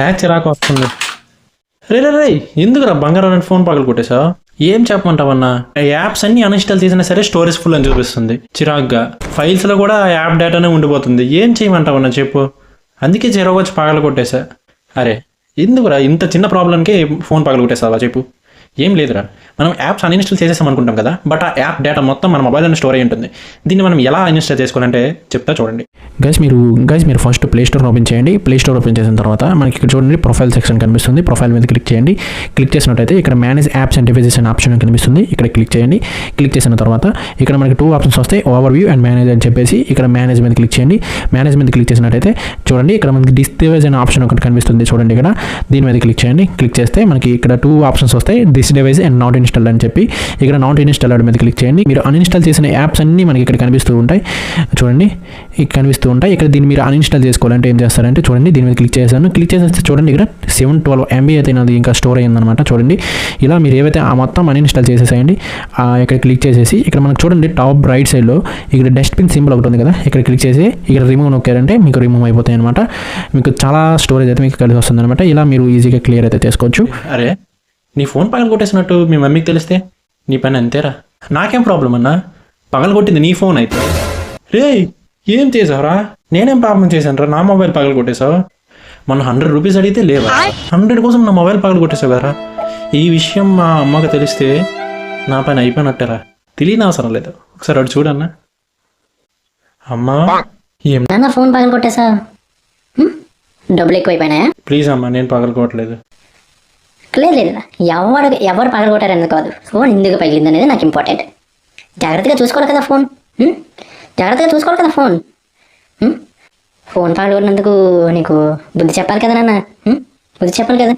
Hack చిరాకు వస్తుంది. రే రే రే ఎందుకురా బంగారం అని ఫోన్ పగలు కొట్టేశావు ఏం చెప్పమంటావన్నా? యాప్స్ అన్ని అన్ఇన్స్టాల్ చేసినా సరే స్టోరేజ్ ఫుల్ అని చూపిస్తుంది. చిరాగ్గా ఫైల్స్లో కూడా ఆ యాప్ డేటానే ఉండిపోతుంది. ఏం చేయమంటావన్నా చెప్పు. అందుకే చిరగొచ్చి పగలు కొట్టేశా. అరే ఎందుకురా ఇంత చిన్న ప్రాబ్లంకే ఫోన్ పగలు కొట్టేసావా చెప్పు. ఏం లేదురా. మనం యాప్స్ అన్ఇన్స్టాల్ చేసేసాం అనుకుంటాం కదా బట్ ఆ యాప్ డేటా మొత్తం మన మొబైల్లో స్టోర్ అయి ఉంటుంది. దీన్ని మనం ఎలా అన్ఇన్స్టాల్ చేసుకోవాలంటే చెప్తా చూడండి. గైస్ మీరు గైస్ మీరు ఫస్ట్ ప్లే స్టోర్ ఓపెన్ చేయండి. ప్లే స్టోర్ ఓపెన్ చేసిన తర్వాత మనకి ఇక్కడ చూడండి ప్రొఫైల్ సెక్షన్ కనిపిస్తుంది. ప్రొఫైల్ మీద క్లిక్ చేయండి. క్లిక్ చేసినట్టయితే ఇక్కడ మేనేజ్ యాప్స్ అండ్ డివైజెస్ అనే ఆప్షన్ కనిపిస్తుంది. ఇక్కడ క్లిక్ చేయండి. క్లిక్ చేసిన తర్వాత ఇక్కడ మనకి టూ ఆప్షన్స్ వస్తాయి ఓవర్ వ్యూ అండ్ మేనేజ్ అని చెప్పేసి ఇక్కడ మేనేజ్ మీద క్లిక్ చేయండి. మేనేజ్ మీద క్లిక్ చేసినట్టయితే చూడండి ఇక్కడ మనకి డివైస్ అనే ఆప్షన్ ఒకటి కనిపిస్తుంది చూడండి ఇక్కడ. దీని మీద క్లిక్ చేయండి. క్లిక్ చేస్తే మనకి ఇక్కడ టూ ఆప్షన్స్ వస్తాయి this device and not install అని చెప్పి ఇక్కడ నాట్ ఇన్స్టాల్ మీద క్లిక్ చేయండి. మీరు అన్ఇన్స్టాల్ చేసిన యాప్స్ అన్నీ మనకి ఇక్కడ కనిపిస్తూ ఉంటాయి. చూడండి ఇక్కడ కనిపిస్తూ ఉంటాయి. ఇక్కడ దీన్ని మీరు అన్ఇన్స్టాల్ చేసుకోవాలంటే ఏం చేస్తారంటే చూడండి దీని మీద క్లిక్ చేశాను. క్లిక్ చేసేస్తే చూడండి ఇక్కడ సెవెన్ ట్వెల్వ్ ఎంబీ అయితే నాది ఇంకా స్టోర్ అయ్యిందనమాట చూడండి ఇలా మీరు ఏవైతే ఆ మొత్తం అన్ఇన్స్టాల్ చేసేసేయండి ఆ ఇక్కడ క్లిక్ చేసేసి ఇక్కడ మనకు చూడండి టాప్ రైట్ సైడ్లో ఇక్కడ డస్ట్బిన్ సింబల్ ఒకటి ఉంది కదా ఇక్కడ క్లిక్ చేసి ఇక్కడ రిమూవ్ నొక్కారంటే మీకు రిమూవ్ అయిపోతాయి అనమాట మీకు చాలా స్టోరేజ్ అయితే మీకు కలిసి వస్తుంది అనమాట ఇలా మీరు ఈజీగా క్లియర్ అయితే చేసుకోవచ్చు. అరే నీ ఫోన్ పగల కొట్టేసినట్టు మీ మమ్మీకి తెలిస్తే? నీ పని అంతేరా. నాకేం ప్రాబ్లం అన్నా? పగల కొట్టింది నీ ఫోన్ అయితే. రే ఏం చేసావురా నేనేం పాపం చేశాను రా నా మొబైల్ పగల కొట్టేశావు మన హండ్రెడ్ రూపీస్ అడిగితే లేవా? హండ్రెడ్ కోసం నా మొబైల్ పగల కొట్టేశావు కదరా? ఈ విషయం మా అమ్మకి తెలిస్తే నా పని అయిపోయినట్టేరా. తెలియని అవసరం లేదు. ఒకసారి అటు చూడన్నా. అమ్మా. ఏం నాన్న ఫోన్ పగల కొట్టేసా డబ్బులు ఎక్కువైపోయినాయా? ప్లీజ్ అమ్మా నేను పగల కొట్టలేదు లేదు లేదు ఎవరు ఎవరు పగల కొట్టారని కాదు. ఫోన్ ఎందుకు పగిలింది అనేది నాకు ఇంపార్టెంట్. జాగ్రత్తగా చూసుకోవాలి కదా ఫోన్. జాగ్రత్తగా చూసుకోవాలి కదా ఫోన్. ఫోన్ పగలగొట్టినందుకు నీకు బుద్ధి చెప్పాలి కదా నాన్న. బుద్ధి చెప్పాలి కదా.